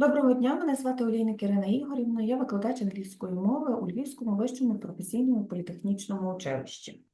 Доброго дня, мене звати Олійник Ірина Ігорівна, я викладач англійської мови у Львівському вищому професійному політехнічному училищі.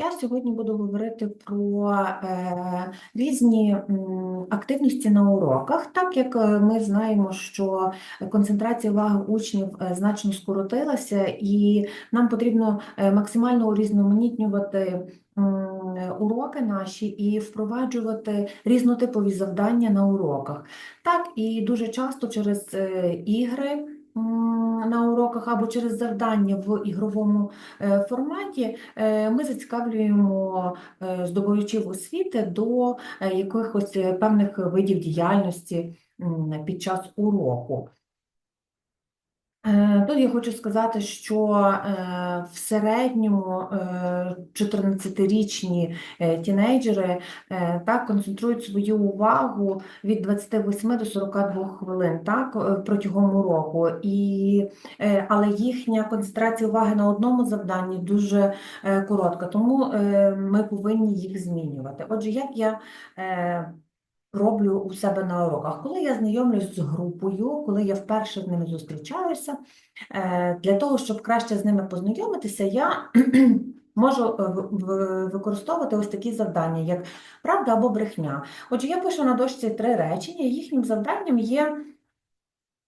Я сьогодні буду говорити про е, різні м, активності на уроках, так як е, ми знаємо, що концентрація уваги учнів е, значно скоротилася, і нам потрібно е, максимально урізноманітнювати уроки наші і впроваджувати різнотипові завдання на уроках. Так, і дуже часто через ігри на уроках або через завдання в ігровому е, форматі е, ми зацікавлюємо е, здобувачів освіти до якихось певних видів діяльності під час уроку. Е, Тут я хочу сказати, що е, в середньому е, 14-річні е, тінейджери так концентрують свою увагу від 28 до 42 хвилин так, протягом уроку. І, але їхня концентрація уваги на одному завданні дуже коротка, тому ми повинні їх змінювати. Отже, як я роблю у себе на уроках. Коли я знайомлюсь з групою, коли я вперше з ними зустрічаюся, е, для того, щоб краще з ними познайомитися, я можу е, використовувати ось такі завдання, як правда або брехня. Отже, я пишу на дошці три речення, і їхнім завданням є.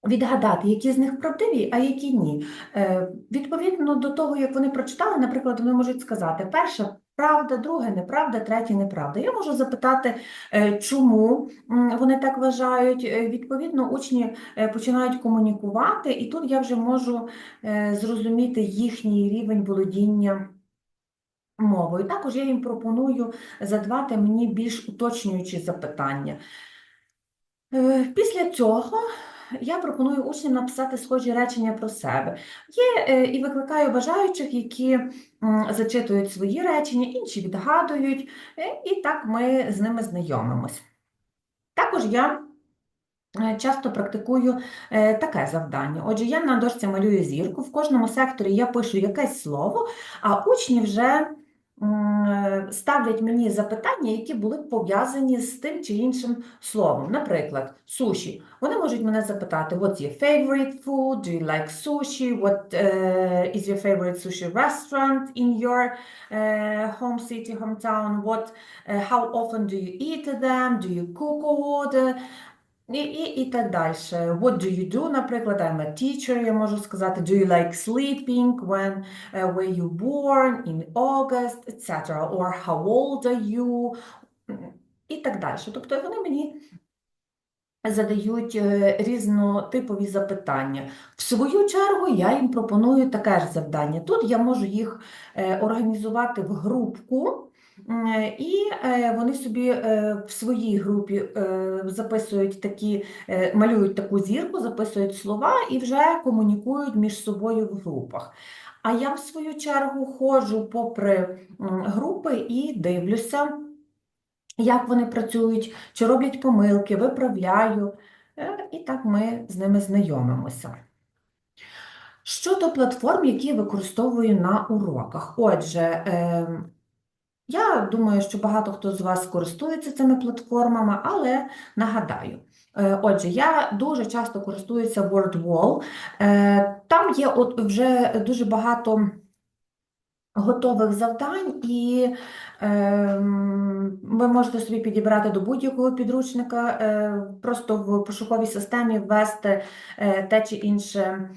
Відгадати, які з них правдиві, а які ні. Е, відповідно до того, як вони прочитали, наприклад, вони можуть сказати: перше правда, друге неправда, третє неправда. Я можу запитати, е, чому вони так вважають. Е, Відповідно, учні е, починають комунікувати, і тут я вже можу зрозуміти їхній рівень володіння. Мовою. Також я їм пропоную задавати мені більш уточнюючі запитання. Після цього я пропоную учням написати схожі речення про себе. Є е, і викликаю бажаючих, які зачитують свої речення, інші відгадують, е, і так ми з ними знайомимось. Також я е, часто практикую таке завдання. Отже, я на дошці малюю зірку, в кожному секторі я пишу якесь слово, а учні вже ставлять мені запитання, які були пов'язані з тим чи іншим словом. Наприклад, суші. Вони можуть мене запитати, what's your favorite food? Do you like sushi? What uh, is your favorite sushi restaurant in your uh, home city, hometown? What, uh, how often do you eat them? Do you cook or order? І, і, і так далі. What do you do, наприклад, I'm a teacher, я можу сказати, do you like sleeping, when uh, were you born, in August, etc. Or how old are you, і так далі. Тобто вони мені задають е, різнотипові запитання. В свою чергу я їм пропоную таке ж завдання. Тут я можу їх е, організувати в групку, і е, вони собі е, в своїй групі е, записують такі, е, малюють таку зірку, записують слова і вже комунікують між собою в групах. А я, в свою чергу, ходжу попри групи і дивлюся, як вони працюють, чи роблять помилки, виправляю. Е, І так ми з ними знайомимося. Щодо платформ, які я використовую на уроках. Отже, ем, я думаю, що багато хто з вас користується цими платформами, але нагадаю. Е, Отже, я дуже часто користуюся WordWall. Е, Там є от вже дуже багато готових завдань, і ем, ви можете собі підібрати до будь-якого підручника, е, просто в пошуковій системі ввести те чи інше.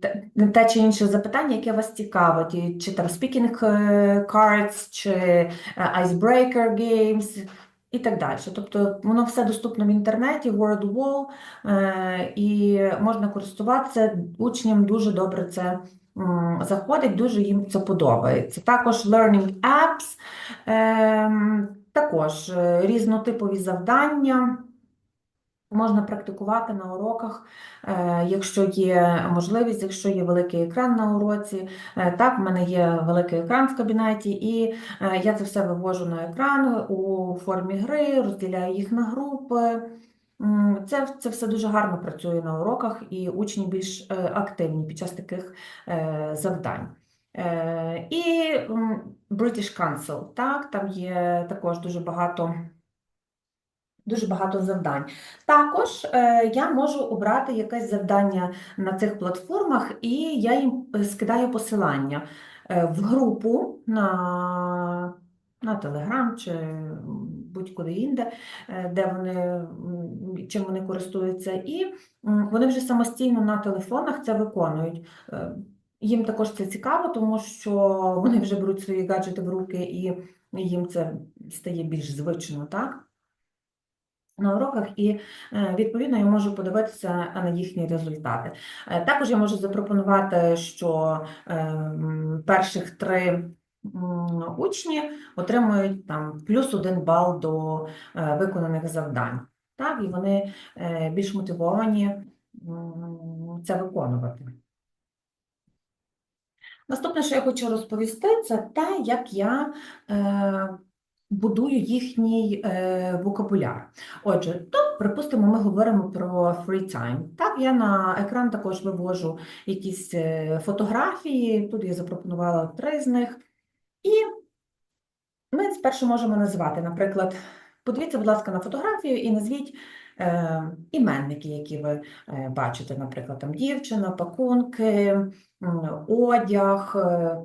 Те- чи інше запитання, яке вас цікавить, чи там speaking е, cards, чи е, icebreaker games і так далі. Тобто воно все доступно в інтернеті, WordWall, е, і можна користуватися. Учням дуже добре це заходить, дуже їм це подобається. Також learning apps, ем, також різнотипові завдання. Можна практикувати на уроках, е, якщо є можливість, якщо є великий екран на уроці. Е, Так, в мене є великий екран в кабінеті, і е, я це все вивожу на екран у формі гри, розділяю їх на групи. Це, це все дуже гарно працює на уроках, і учні більш активні під час таких завдань. І British Council, так, там є також дуже багато. Дуже багато завдань. Також е, я можу обрати якесь завдання на цих платформах, і я їм е, скидаю посилання е, в групу на, на Telegram чи будь-куди інде, е, де вони, чим вони користуються, і вони вже самостійно на телефонах це виконують. Їм також це цікаво, тому що вони вже беруть свої гаджети в руки, і їм це стає більш звично, так? На уроках, і е, відповідно я можу подивитися на їхні результати. Е, Також я можу запропонувати, що е, перших три учні отримують там плюс один бал до виконаних завдань. Так, і вони більш мотивовані це виконувати. Наступне, що я хочу розповісти, це те, як я будую їхній е, вокабуляр. Отже, тут, припустимо, ми говоримо про free time. Так, я на екран також вивожу якісь е, фотографії, тут я запропонувала три з них. І ми спершу можемо назвати, наприклад, подивіться, будь ласка, на фотографію і назвіть е, іменники, які ви е, бачите, наприклад, там дівчина, пакунки, одяг, е,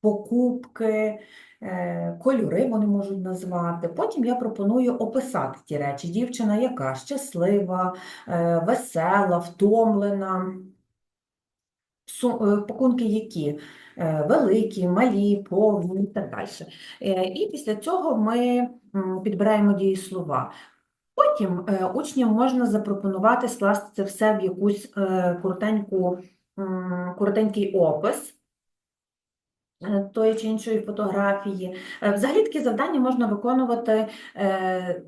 покупки, кольори вони можуть назвати. Потім я пропоную описати ті речі. Дівчина, яка щаслива, е, весела, втомлена. Е, Пакунки які? Е, Великі, малі, повні і так далі. Е, І після цього ми підбираємо дієслова. Потім е, учням можна запропонувати скласти це все в якусь е, коротеньку, коротенький опис е, тої чи іншої фотографії. Е, Взагалі такі завдання можна виконувати е,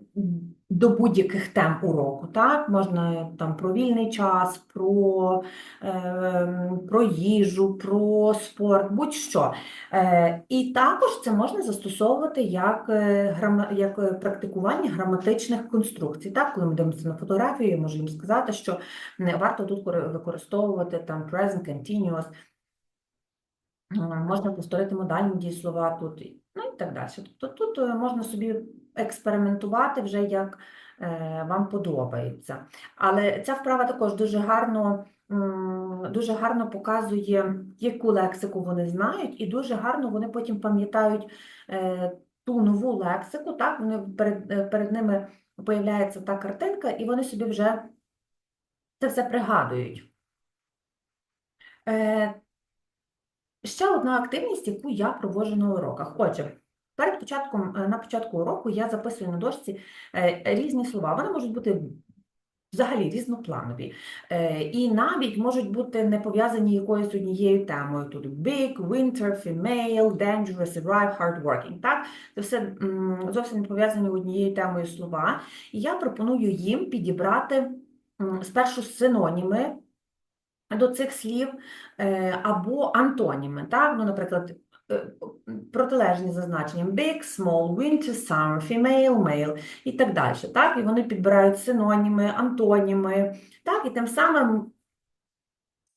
до будь-яких тем уроку. Так? Можна там про вільний час, про, е, про їжу, про спорт, будь-що. Е, І також це можна застосовувати як, е, як е, практикування граматичних конструкцій. Так? Коли ми дивимося на фотографію, я можу їм сказати, що не варто тут використовувати там present continuous, Е, Можна повторити модальні дієслова тут, ну і так далі. Тобто тут е, можна собі експериментувати вже як е, вам подобається. Але ця вправа також дуже гарно, дуже гарно показує, яку лексику вони знають, і дуже гарно вони потім пам'ятають е, ту нову лексику, так, вони перед, е, перед ними появляється та картинка, і вони собі вже це все пригадують. Ще одна активність, яку я проводжу на уроках. Отже, перед початком, е, на початку уроку я записую на дошці е, різні слова. Вони можуть бути взагалі різнопланові. Е, І навіть можуть бути не пов'язані якоюсь однією темою. Тут big, winter, female, dangerous, arrive, hardworking. Так? Це все зовсім не пов'язані однією темою слова. І я пропоную їм підібрати спершу синоніми до цих слів е, або антоніми, так? Ну, наприклад, е, протилежні за значенням big, small, winter, summer, female, male і так далі. Так? І вони підбирають синоніми, антоніми, так? і тим самим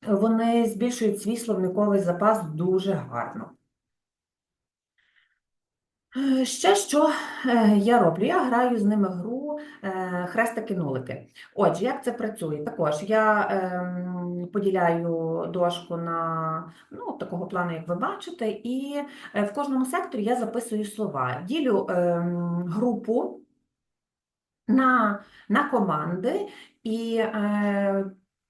вони збільшують свій словниковий запас дуже гарно. Е, Ще що я роблю? Я граю з ними гру хрестики-нулики. Отже, як це працює? Також я ем, поділяю дошку на ну, такого плану, як ви бачите, і е, в кожному секторі я записую слова. Ділю ем, групу на, на команди, і е,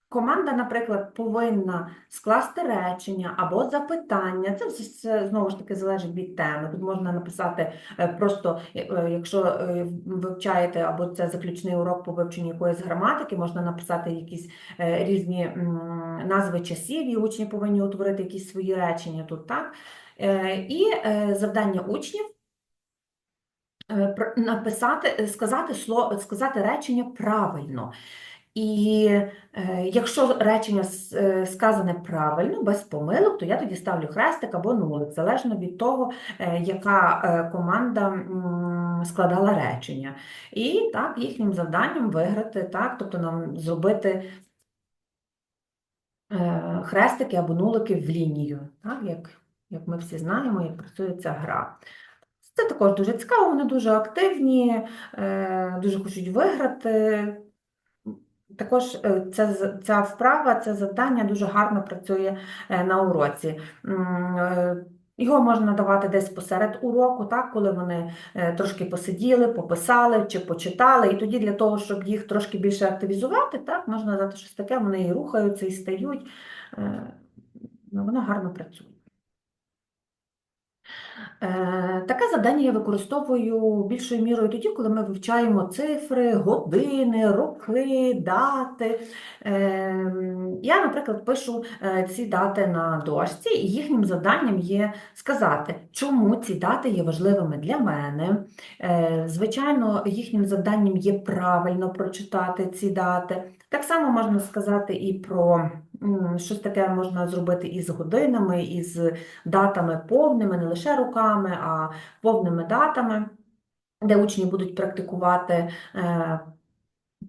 команда, наприклад, повинна скласти речення або запитання. Це все знову ж таки залежить від теми. Тут можна написати е, просто, е, е, якщо вивчаєте або це заключний урок по вивченню якоїсь граматики, можна написати якісь різні назви часів, і учні повинні утворити якісь свої речення тут, так? І завдання учнів написати, сказати слово, сказати речення правильно. І е, якщо речення е, сказане правильно, без помилок, то я тоді ставлю хрестик або нулик, залежно від того, е, яка команда складала речення. І так, їхнім завданням виграти, так, тобто нам зробити хрестики або нулики в лінію, так, як як ми всі знаємо, як працює ця гра. Це також дуже цікаво, вони дуже активні, дуже хочуть виграти. Також е, ця, ця вправа, це завдання дуже гарно працює е, на уроці. Е, Його можна давати десь посеред уроку, так, коли вони трошки посиділи, пописали чи почитали. І тоді для того, щоб їх трошки більше активізувати, так, можна дати щось таке, вони і рухаються, і стають. Ну, воно гарно працює. Е, Таке завдання я використовую більшою мірою тоді, коли ми вивчаємо цифри, години, роки, дати. Ем, Я, наприклад, пишу е, ці дати на дошці, і їхнім завданням є сказати, чому ці дати є важливими для мене. Е, Звичайно, їхнім завданням є правильно прочитати ці дати. Так само можна сказати і про щось таке можна зробити із годинами, із датами повними, не лише роками, а повними датами, де учні будуть практикувати е,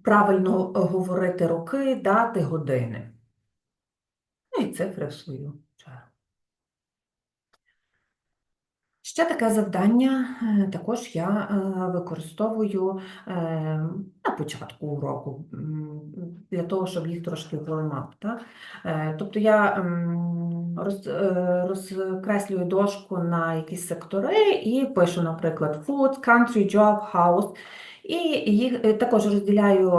правильно говорити роки, дати, години. Ну і цифри в свою чергу. Ще таке завдання е, також я е, використовую е, на початку уроку для того, щоб їх трошки поламати. Е, Тобто я роз, розкреслюю дошку на якісь сектори і пишу, наприклад, food, country, job, house. І їх також розділяю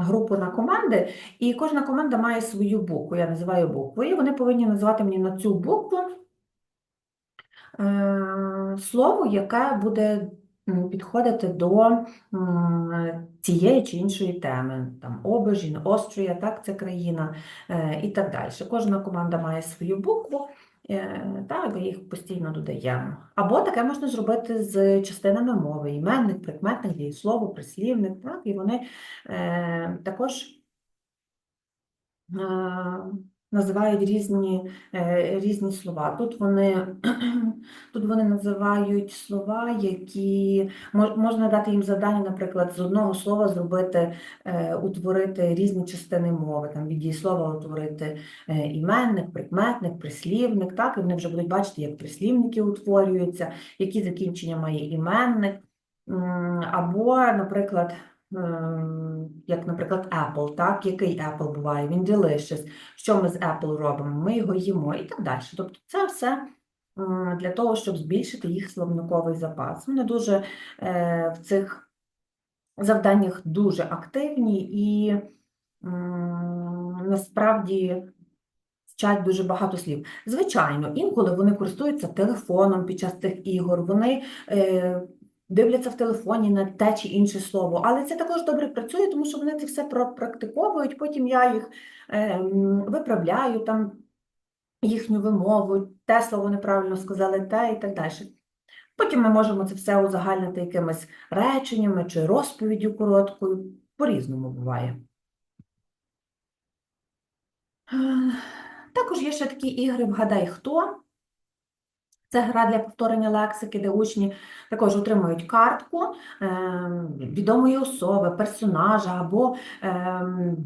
групу на команди, і кожна команда має свою букву. Я називаю букву, і вони повинні називати мені на цю букву слово, яке буде підходити до цієї чи іншої теми. Там Обежін, Острія, так, це країна е, і так далі. Кожна команда має свою букву. е, Та, їх постійно додаємо. Або таке можна зробити з частинами мови: іменник, прикметник, дієслово, прислівник, так, і вони е, також е, називають різні, е, різні слова. Тут вони, тут вони називають слова, які мож- можна дати їм завдання, наприклад, з одного слова зробити, е, утворити різні частини мови, там від дієслова утворити е, іменник, прикметник, прислівник, так, і вони вже будуть бачити, як прислівники утворюються, які закінчення має іменник. Або, наприклад, як, наприклад, Apple, так? Який Apple буває? Він delicious. Що ми з Apple робимо? Ми його їмо і так далі. Тобто це все для того, щоб збільшити їх словниковий запас. Вони дуже е, в цих завданнях дуже активні і насправді вчать дуже багато слів. Звичайно, інколи вони користуються телефоном під час цих ігор, вони е, дивляться в телефоні на те чи інше слово, але це також добре працює, тому що вони це все пропрактиковують, потім я їх е, виправляю, там їхню вимову, те слово неправильно сказали, те і так далі. Потім ми можемо це все узагальнити якимись реченнями чи розповіддю короткою, по-різному буває. Е, Також є ще такі ігри «Вгадай хто». Це гра для повторення лексики, де учні також отримують картку ем, відомої особи, персонажа або ем,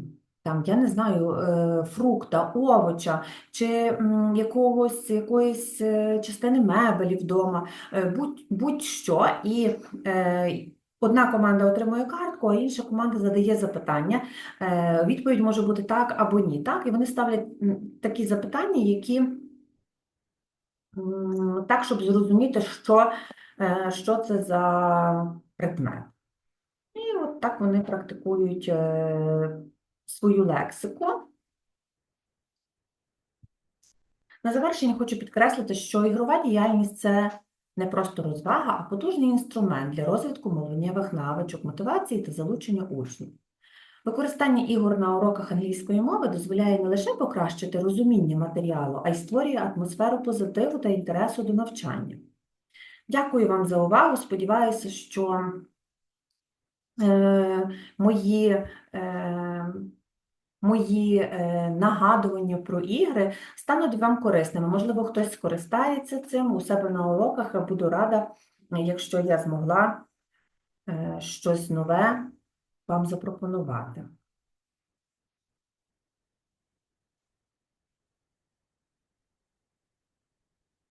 там, я не знаю, е, фрукта, овоча чи якогось, якоїсь е, частини мебелі вдома, е, будь, будь-що. І е, одна команда отримує картку, а інша команда задає запитання. Е, Відповідь може бути так або ні. Так? І вони ставлять такі запитання, які так, щоб зрозуміти, що, е, що це за предмет. І от так вони практикують е, свою лексику. На завершення хочу підкреслити, що ігрова діяльність це не просто розвага, а потужний інструмент для розвитку мовленнєвих навичок, мотивації та залучення учнів. Використання ігор на уроках англійської мови дозволяє не лише покращити розуміння матеріалу, а й створює атмосферу позитиву та інтересу до навчання. Дякую вам за увагу. Сподіваюся, що е, мої, е, мої е, нагадування про ігри стануть вам корисними. Можливо, хтось скористається цим у себе на уроках. Я буду рада, якщо я змогла е, щось нове вам запропонувати.